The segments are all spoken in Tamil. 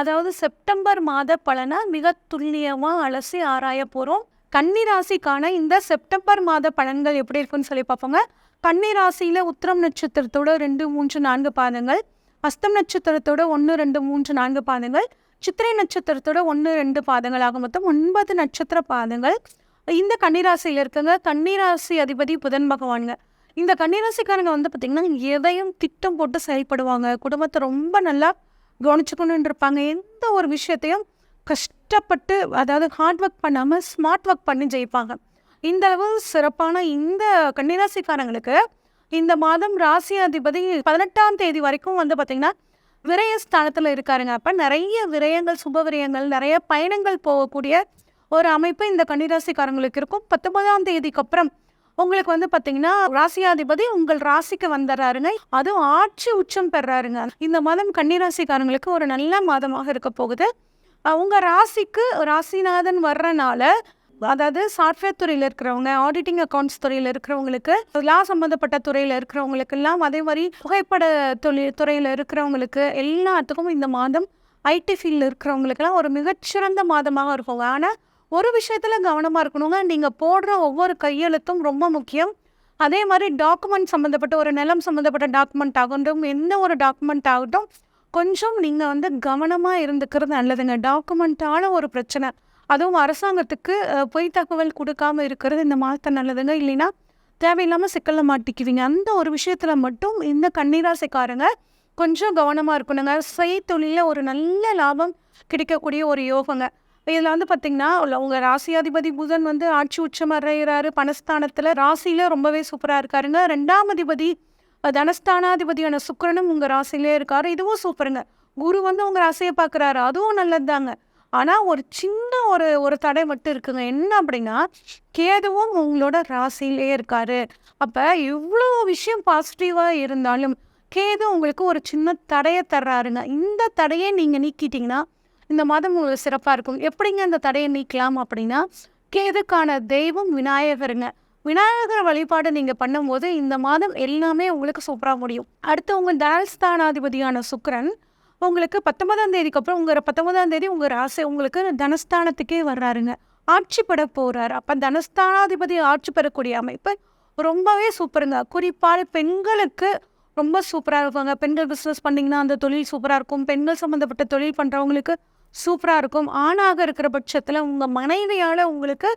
அதாவது செப்டம்பர் மாத பலனை மிக துல்லியமாக அலசி ஆராய போகிறோம் கன்னிராசிக்கான இந்த செப்டம்பர் மாத பலன்கள் எப்படி இருக்குன்னு சொல்லி பார்ப்போங்க. கன்னிராசியில் உத்திரம் நட்சத்திரத்தோட ரெண்டு மூன்று நான்கு பாதங்கள். அஸ்தம் நட்சத்திரத்தோட ஒன்று ரெண்டு மூன்று நான்கு பாதங்கள். சித்திரை நட்சத்திரத்தோட ஒன்று ரெண்டு பாதங்கள் ஆக மொத்தம் ஒன்பது நட்சத்திர பாதங்கள். இந்த கன்னிராசியில் இருக்குங்க. கன்னிராசி அதிபதி புதன் பகவானுங்க. இந்த கன்னிராசிக்காரங்க வந்து பார்த்திங்கன்னா எதையும் திட்டம் போட்டு செயல்படுவாங்க. குடும்பத்தை ரொம்ப நல்லா கவனிச்சுக்கணுன்னு இருப்பாங்க எந்த ஒரு விஷயத்தையும் கஷ்டப்பட்டு அதாவது ஹார்ட் ஒர்க் பண்ணாமல் ஸ்மார்ட் ஒர்க் பண்ணி ஜெயிப்பாங்க. இந்த அளவு சிறப்பான இந்த கன்னிராசிக்காரங்களுக்கு இந்த மாதம் ராசி அதிபதி பதினெட்டாம் தேதி வரைக்கும் வந்து பார்த்திங்கன்னா விரயஸ்தானத்தில் இருக்காருங்க. அப்போ நிறைய விரயங்கள் சுப விரயங்கள் நிறைய பயணங்கள் போகக்கூடிய ஒரு அமைப்பு இந்த கன்னிராசிக்காரங்களுக்கு இருக்கும். பத்தொன்பதாம் தேதிக்கு அப்புறம் உங்களுக்கு வந்து பார்த்தீங்கன்னா ராசியாதிபதி உங்கள் ராசிக்கு வந்துடுறாருங்க அதுவும் ஆட்சி உச்சம் பெறாருங்க. இந்த மாதம் கன்னிராசிக்காரங்களுக்கு ஒரு நல்ல மாதமாக இருக்க போகுது. உங்கள் ராசிக்கு ராசிநாதன் வர்றனால அதாவது சாஃப்ட்வேர் துறையில் இருக்கிறவங்க ஆடிட்டிங் அக்கௌண்ட்ஸ் துறையில் இருக்கிறவங்களுக்கு லா சம்மந்தப்பட்ட துறையில் இருக்கிறவங்களுக்கெல்லாம் அதே மாதிரி புகைப்பட தொழில் துறையில் இருக்கிறவங்களுக்கு எல்லாத்துக்கும் இந்த மாதம் ஐடி ஃபீல்டில் இருக்கிறவங்களுக்கெல்லாம் ஒரு மிகச்சிறந்த மாதமாக இருக்கும். ஆனால் ஒரு விஷயத்தில் கவனமாக இருக்கணுங்க. நீங்கள் போடுற ஒவ்வொரு கையெழுத்தும் ரொம்ப முக்கியம். அதே மாதிரி டாக்குமெண்ட் சம்மந்தப்பட்ட ஒரு நிலம் சம்மந்தப்பட்ட டாக்குமெண்ட் ஆகட்டும் எந்த ஒரு டாக்குமெண்ட் ஆகட்டும் கொஞ்சம் நீங்கள் வந்து கவனமாக இருந்துக்கிறது நல்லதுங்க. டாக்குமெண்ட்டான ஒரு பிரச்சனை அதுவும் அரசாங்கத்துக்கு பொய் தகவல் கொடுக்காம இருக்கிறது இந்த மாதத்தை நல்லதுங்க. இல்லைன்னா தேவையில்லாமல் சிக்கலில் மாட்டிக்குவீங்க. அந்த ஒரு விஷயத்தில் மட்டும் இந்த கண்ணீராசைக்காரங்க கொஞ்சம் கவனமாக இருக்கணுங்க. செய்தொழிலில் ஒரு நல்ல லாபம் கிடைக்கக்கூடிய ஒரு யோகங்க. இதில் வந்து பார்த்திங்கன்னா உங்கள் ராசியாதிபதி புதன் வந்து ஆட்சி உச்சம் அறையிறாரு. பணஸ்தானத்தில் ராசியில் ரொம்பவே சூப்பராக இருக்காருங்க. ரெண்டாம் அதிபதி தனஸ்தானாதிபதியான சுக்கிரனும் உங்கள் ராசியிலே இருக்காரு. இதுவும் சூப்பருங்க. குரு வந்து உங்கள் ராசியை பார்க்குறாரு அதுவும் நல்லது தாங்க ஆனால் ஒரு சின்ன ஒரு ஒரு தடை மட்டும் இருக்குங்க. என்ன அப்படின்னா கேதுவும் உங்களோட ராசியிலே இருக்காரு. அப்போ இவ்வளோ விஷயம் பாசிட்டிவாக இருந்தாலும் கேது உங்களுக்கு ஒரு சின்ன தடையை தர்றாருங்க. இந்த தடையை நீங்கள் நீக்கிட்டீங்கன்னா இந்த மாதம் உங்களுக்கு சிறப்பாக இருக்கும். எப்படிங்க இந்த தடையை நீக்கலாம் அப்படின்னா கேதுக்கான தெய்வம் விநாயகருங்க. விநாயகர் வழிபாடு நீங்கள் பண்ணும்போது இந்த மாதம் எல்லாமே உங்களுக்கு சூப்பராக முடியும். அடுத்து உங்கள் தனஸ்தானாதிபதியான சுக்ரன் உங்களுக்கு பத்தொன்பதாம் தேதிக்கு அப்புறம் உங்கள் பத்தொன்பதாம் தேதி உங்கள் ராசி உங்களுக்கு தனஸ்தானத்துக்கே வர்றாருங்க. ஆட்சி பெற போகிறார் அப்போ தனஸ்தானாதிபதி ஆட்சி பெறக்கூடிய அமைப்பு ரொம்பவே சூப்பருங்க. குறிப்பாக பெண்களுக்கு ரொம்ப சூப்பராக இருப்பாங்க. பெண்கள் பிஸ்னஸ் பண்ணிங்கன்னா அந்த தொழில் சூப்பராக இருக்கும். பெண்கள் சம்மந்தப்பட்ட தொழில் பண்ணுறவங்களுக்கு சூப்பராக இருக்கும். ஆணாக இருக்கிற பட்சத்தில் உங்கள் மனைவியால் உங்களுக்கு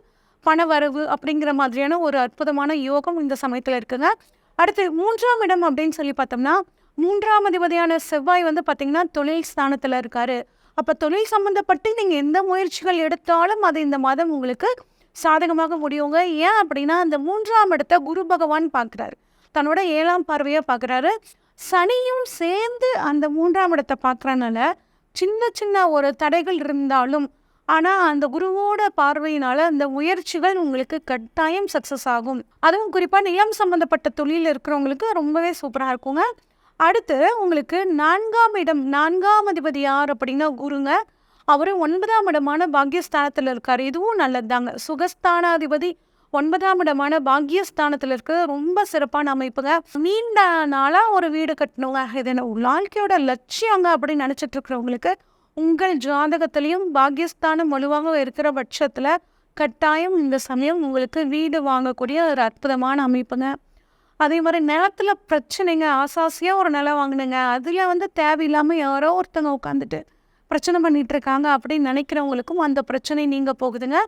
பண வரவு அப்படிங்கிற மாதிரியான ஒரு அற்புதமான யோகம் இந்த சமயத்தில் இருக்குங்க. அடுத்து மூன்றாம் இடம் அப்படின்னு சொல்லி பார்த்தோம்னா மூன்றாம் அதிபதியான செவ்வாய் வந்து பார்த்திங்கன்னா தொழில் ஸ்தானத்தில் இருக்கார். அப்போ தொழில் சம்மந்தப்பட்டு நீங்கள் எந்த முயற்சிகள் எடுத்தாலும் அது இந்த மாதம் உங்களுக்கு சாதகமாக முடியுங்க. ஏன் அப்படின்னா அந்த மூன்றாம் இடத்தை குரு பகவான் பார்க்குறாரு. தன்னோட ஏழாம் பார்வையை பார்க்குறாரு. சனியும் சேர்ந்து அந்த மூன்றாம் இடத்தை பார்க்குறனால சின்ன சின்ன ஒரு தடைகள் இருந்தாலும் ஆனால் அந்த குருவோட பார்வையினால அந்த முயற்சிகள் உங்களுக்கு கட்டாயம் சக்ஸஸ் ஆகும். அதுவும் குறிப்பாக நிலம் சம்மந்தப்பட்ட தொழில் இருக்கிறவங்களுக்கு ரொம்பவே சூப்பராக இருக்குங்க. அடுத்து உங்களுக்கு நான்காம் இடம் நான்காம் அதிபதி யார் அப்படின்னா குருங்க. அவர் ஒன்பதாம் இடமான பாக்கியஸ்தானத்தில் இருக்கார். இதுவும் நல்லதுதாங்க. சுகஸ்தானாதிபதி ஒன்பதாம் இடமான பாக்கியஸ்தானத்தில் இருக்க ரொம்ப சிறப்பான அமைப்புங்க. நீண்ட நாளாக ஒரு வீடு கட்டணுங்க. இது என்ன வாழ்க்கையோட லட்சியங்க அப்படின்னு நினச்சிட்டு இருக்கிறவங்களுக்கு உங்கள் ஜாதகத்திலையும் பாக்கியஸ்தானம் வலுவாக இருக்கிற பட்சத்தில் கட்டாயம் இந்த சமயம் உங்களுக்கு வீடு வாங்கக்கூடிய ஒரு அற்புதமான அமைப்புங்க. அதே மாதிரி நிலத்தில் பிரச்சனைங்க. ஆசாசியாக ஒரு நிலம் வாங்கினுங்க. அதில் வந்து தேவையில்லாமல் யாரோ ஒருத்தங்க உட்காந்துட்டு பிரச்சனை பண்ணிகிட்ருக்காங்க அப்படின்னு நினைக்கிறவங்களுக்கும் அந்த பிரச்சனை நீங்கள் போகுதுங்க.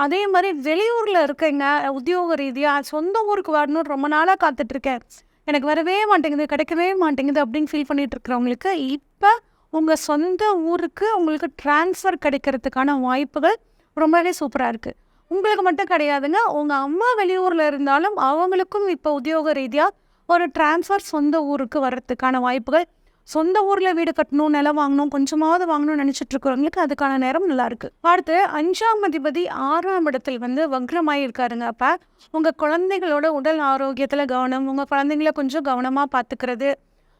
அதே மாதிரி வெளியூரில் இருக்கேங்க உத்தியோக ரீதியாக சொந்த ஊருக்கு வரணும்னு ரொம்ப நாளாக காத்துட்ருக்கேன். எனக்கு வரவே மாட்டேங்குது கிடைக்கவே மாட்டேங்குது அப்படின்னு ஃபீல் பண்ணிட்டு இருக்கிறவங்களுக்கு இப்போ உங்கள் சொந்த ஊருக்கு உங்களுக்கு ட்ரான்ஸ்ஃபர் கிடைக்கிறதுக்கான வாய்ப்புகள் ரொம்பவே சூப்பராக இருக்குது உங்களுக்கு மட்டும் கிடையாதுங்க உங்கள் அம்மா வெளியூரில் இருந்தாலும் அவங்களுக்கும் இப்போ உத்தியோக ரீதியாக ஒரு ட்ரான்ஸ்ஃபர் சொந்த ஊருக்கு வர்றதுக்கான வாய்ப்புகள் சொந்த ஊரில் வீடு கட்டணும் நிலம் வாங்கணும் கொஞ்சமாவது வாங்கணும்னு நினச்சிட்டு இருக்கிறவங்களுக்கு அதுக்கான நேரம் நல்லா இருக்கு. அடுத்து அஞ்சாம் அதிபதி ஆறாம் இடத்தில் வந்து வக்ரமாயி இருக்காருங்க. அப்போ உங்கள் குழந்தைகளோட உடல் ஆரோக்கியத்தில் கவனம் உங்கள் குழந்தைங்கள கொஞ்சம் கவனமாக பார்த்துக்கிறது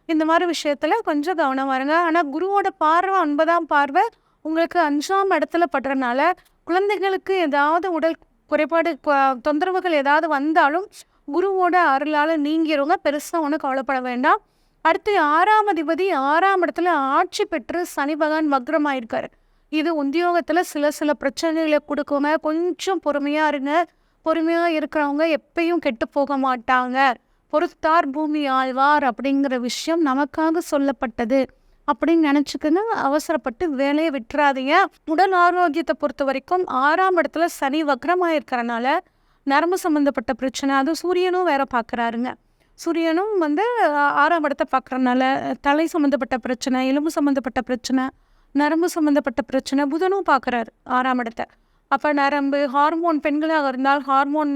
இந்த மாதிரி விஷயத்தில் கொஞ்சம் கவனமாக இருங்க ஆனால் குருவோட பார்வை ஒன்பதாம் பார்வை உங்களுக்கு அஞ்சாம் இடத்துல படுறதுனால குழந்தைகளுக்கு ஏதாவது உடல் குறைபாடு தொந்தரவுகள் ஏதாவது வந்தாலும் குருவோட அருளால் நீங்கிறவங்க பெருசாக ஒன்றும் கவலைப்பட வேண்டாம். அடுத்து ஆறாம் அதிபதி ஆறாம் இடத்துல ஆட்சி பெற்று சனி பகவான் வக்ரமாயிருக்காரு. இது உத்தியோகத்தில் சில சில பிரச்சனைகளை கொடுக்குங்க கொஞ்சம் பொறுமையாக இருங்க. பொறுமையாக இருக்கிறவங்க எப்பயும் கெட்டு போக மாட்டாங்க. பொறுத்தார் பூமி ஆழ்வார் அப்படிங்கிற விஷயம் நமக்காக சொல்லப்பட்டது. அப்படின்னு நினச்சிக்கங்க. அவசரப்பட்டு வேலையை விட்டுறாதீங்க. உடல் ஆரோக்கியத்தை பொறுத்த வரைக்கும் ஆறாம் இடத்துல சனி வக்ரமாக இருக்கிறனால நரம்பு சம்மந்தப்பட்ட பிரச்சனை அதுவும் சூரியனும் வேற பார்க்குறாருங்க சூரியனும் வந்து ஆறாம் இடத்தை பார்க்குறனால தலை சம்மந்தப்பட்ட பிரச்சனை எலும்பு சம்மந்தப்பட்ட பிரச்சனை நரம்பு சம்மந்தப்பட்ட பிரச்சனை புதனும் பார்க்குறாரு ஆறாம் இடத்தை. அப்போ நரம்பு ஹார்மோன் பெண்களாக இருந்தால் ஹார்மோன்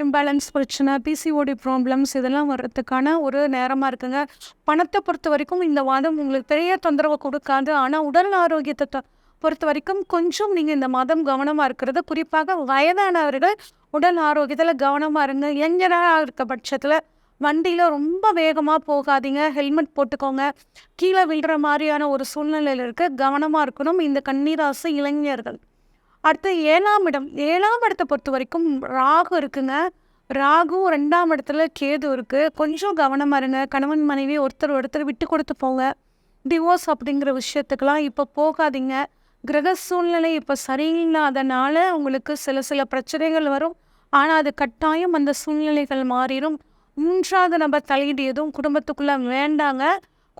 இம்பேலன்ஸ் பிரச்சனை பிசிஓடி ப்ராப்ளம்ஸ் இதெல்லாம் வர்றதுக்கான ஒரு நேரமாக இருக்குங்க. பணத்தை பொறுத்த வரைக்கும் இந்த வாதம் உங்களுக்கு பெரிய தொந்தரவு கொடுக்காது. ஆனால் உடல் ஆரோக்கியத்தை பொறுத்த வரைக்கும் கொஞ்சம் நீங்கள் இந்த மாதம் கவனமாக இருக்கிறது. குறிப்பாக வயதானவர்கள் உடல் ஆரோக்கியத்தில் கவனமாக இருங்க. இளைஞராக இருக்க பட்சத்தில் வண்டியில் ரொம்ப வேகமாக போகாதீங்க. ஹெல்மெட் போட்டுக்கோங்க. கீழே விழுற மாதிரியான ஒரு சூழ்நிலையில் இருக்க. கவனமாக இருக்கணும். இந்த கண்ணீராசு இளைஞர்கள். அடுத்து ஏழாம் இடம். ஏழாம் இடத்தை பொறுத்த வரைக்கும் ராகு இருக்குங்க. ராகு ரெண்டாம் இடத்துல கேது இருக்குது கொஞ்சம் கவனமா இருங்க. கணவன் மனைவி ஒருத்தர் ஒருத்தர் விட்டு கொடுத்து போங்க. டிவோர்ஸ் அப்படிங்கிற விஷயத்துக்கெலாம் இப்போ போகாதீங்க. கிரக சூழ்நிலை இப்போ சரியில்லாதனால உங்களுக்கு சில சில பிரச்சனைகள் வரும். ஆனால் அது கட்டாயம் அந்த சூழ்நிலைகள் மாறிடும் மூன்றாவது நபர் தலையீடு எதுவும் குடும்பத்துக்குள்ளே வேண்டாங்க.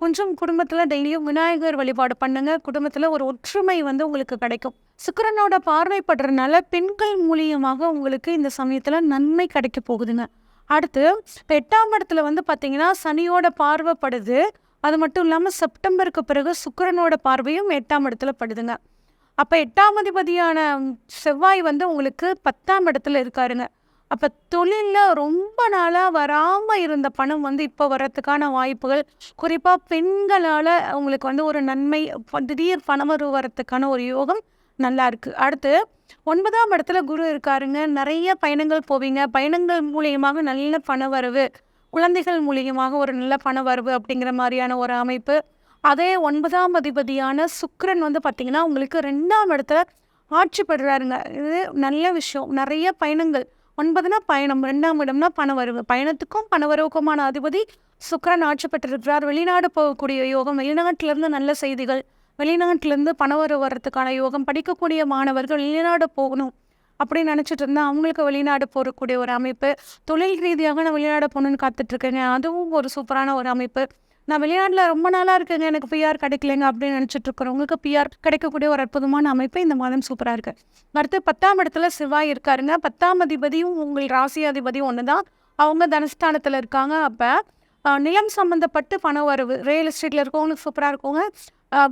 கொஞ்சம் குடும்பத்தில் டெய்லியும் விநாயகர் வழிபாடு பண்ணுங்க. குடும்பத்தில் ஒரு ஒற்றுமை வந்து உங்களுக்கு கிடைக்கும். சுக்கரனோட பார்வைப்படுறதுனால பெண்கள் மூலியமாக உங்களுக்கு இந்த சமயத்தில் நன்மை கிடைக்க போகுதுங்க. அடுத்து எட்டாம் இடத்துல வந்து பார்த்தீங்கன்னா சனியோட பார்வைப்படுது. அது மட்டும் இல்லாமல் செப்டம்பருக்கு பிறகு சுக்கரனோட பார்வையும் எட்டாம் இடத்துல படுதுங்க. அப்போ எட்டாம் அதிபதியான செவ்வாய் வந்து உங்களுக்கு பத்தாம் இடத்துல இருக்காருங்க. அப்போ தொழிலில் ரொம்ப நாளாக வராமல் இருந்த பணம் வந்து இப்போ வர்றதுக்கான வாய்ப்புகள். குறிப்பாக பெண்களால் அவங்களுக்கு வந்து ஒரு நன்மை திடீர் பணம் வரத்துக்கான ஒரு யோகம் நல்லா இருக்குது அடுத்து ஒன்பதாம் இடத்துல குரு இருக்காருங்க. நிறைய பயணங்கள் போவீங்க. பயணங்கள் மூலியமாக நல்ல பண வரவு குழந்தைகள் மூலியமாக ஒரு நல்ல பணவரவு அப்படிங்கிற மாதிரியான ஒரு அமைப்பு. அதே ஒன்பதாம் அதிபதியான சுக்ரன் வந்து பார்த்தீங்கன்னா உங்களுக்கு ரெண்டாம் இடத்துல ஆட்சி பெறுறாருங்க. இது நல்ல விஷயம். நிறைய பயணங்கள். ஒன்பதுனா பயணம் ரெண்டாம் இடம்னா பணவரவு. பயணத்துக்கும் பணவரவுக்குமான அதிபதி சுக்கரன் ஆட்சி பெற்றிருக்கிறார். வெளிநாடு போகக்கூடிய யோகம் வெளிநாட்டிலிருந்து நல்ல செய்திகள் வெளிநாட்டிலேருந்து பணவரவு வர்றதுக்கான யோகம் படிக்கக்கூடிய மாணவர்கள் வெளிநாடு போகணும் அப்படின்னு நினச்சிட்டு இருந்தால் அவங்களுக்கு வெளிநாடு போகக்கூடிய ஒரு அமைப்பு. தொழில் ரீதியாக நான் வெளிநாடு போகணுன்னு காத்துட்ருக்கேங்க அதுவும் ஒரு சூப்பரான ஒரு அமைப்பு. நான் வெளிநாட்டில் ரொம்ப நாளாக இருக்குங்க. எனக்கு பிஆர் கிடைக்கலங்க அப்படின்னு நினச்சிட்ருக்குறவங்களுக்கு பிஆர் கிடைக்கக்கூடிய ஒரு அற்புதமான அமைப்பு இந்த மாதம் சூப்பராக இருக்கு. அடுத்து பத்தாம் இடத்துல சிவாய் இருக்காருங்க. பத்தாம் அதிபதியும் உங்கள் ராசி அதிபதியும் ஒன்று தான் அவங்க தனஸ்தானத்தில் இருக்காங்க. அப்போ நிலம் சம்மந்தப்பட்டு பண வரவு ரியல் எஸ்டேட்டில் இருக்கவங்களுக்கு சூப்பராக இருக்குங்க.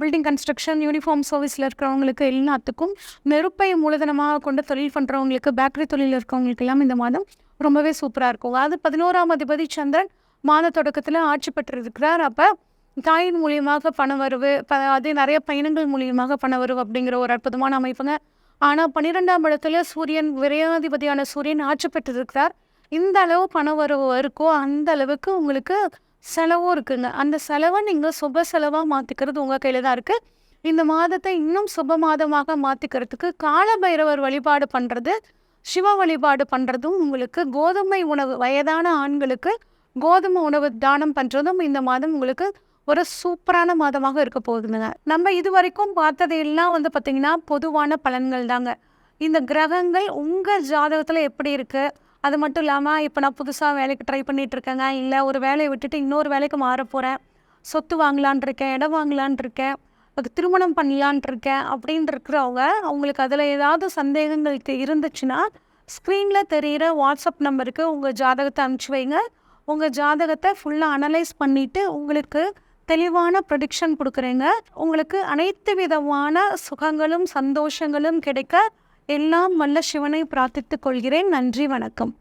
பில்டிங் கன்ஸ்ட்ரக்ஷன் யூனிஃபார்ம் சர்வீஸில் இருக்கிறவங்களுக்கு எல்லாத்துக்கும் நெருப்பை மூலதனமாக கொண்டு தொழில் பண்ணுறவங்களுக்கு பேக்கரி தொழில் இருக்கிறவங்களுக்கு எல்லாம் இந்த மாதம் ரொம்பவே சூப்பராக இருக்கும் அது பதினோராம் அதிபதி சந்திரன். மாத தொடக்கத்தில் ஆட்சி பெற்றிருக்கிறார். அப்போ தாயின் மூலியமாக பண வரவு ப அதே நிறைய பயணங்கள் மூலியமாக பண வரவு அப்படிங்கிற ஒரு அற்புதமான அமைப்புங்க. ஆனால் பன்னிரெண்டாம் இடத்துல சூரியன் விரையாதிபதியான சூரியன் ஆட்சி பெற்றிருக்கிறார். இந்த அளவு பண வரவு இருக்கோ அந்த அளவுக்கு உங்களுக்கு செலவும் இருக்குங்க. அந்த செலவை நீங்கள் சுப செலவாக மாற்றிக்கிறது உங்கள் கையில் தான் இருக்குது இந்த மாதத்தை இன்னும் சுப மாதமாக மாற்றிக்கிறதுக்கு காலபைரவர் வழிபாடு பண்ணுறது சிவ வழிபாடு பண்ணுறதும் உங்களுக்கு கோதுமை உணவு வயதான ஆண்களுக்கு கோதுமை உணவு தானம் பண்ணுறதும் இந்த மாதம் உங்களுக்கு ஒரு சூப்பரான மாதமாக இருக்க போகுதுங்க. நம்ம இது வரைக்கும் பார்த்தது எல்லாம் வந்து பார்த்திங்கன்னா பொதுவான பலன்கள் தாங்க. இந்த கிரகங்கள் உங்கள் ஜாதகத்தில் எப்படி இருக்குது அது மட்டும் இல்லாமல் இப்போ நான் புதுசாக வேலைக்கு ட்ரை பண்ணிகிட்ருக்கேங்க இருக்கேங்க. இல்லை ஒரு வேலையை விட்டுட்டு இன்னொரு வேலைக்கு மாற போகிறேன் சொத்து வாங்கலான் இருக்கேன் இடம் வாங்கலான் இருக்கேன் திருமணம் பண்ணலான் இருக்கேன் அப்படின்னு இருக்கிறவங்க அவங்களுக்கு அதில் ஏதாவது சந்தேகங்களுக்கு இருந்துச்சுன்னா ஸ்க்ரீனில் தெரிகிற வாட்ஸ்அப் நம்பருக்கு உங்கள் ஜாதகத்தை அனுப்பிச்சி வைங்க. உங்கள் ஜாதகத்தை ஃபுல்லாக அனலைஸ் பண்ணிவிட்டு உங்களுக்கு தெளிவான ப்ரொடிக்ஷன் கொடுக்குறேங்க. உங்களுக்கு அனைத்து விதமான சுகங்களும் சந்தோஷங்களும் கிடைக்க எல்லாம் வல்ல சிவனை பிரார்த்தித்துக் கொள்கிறேன். நன்றி வணக்கம்.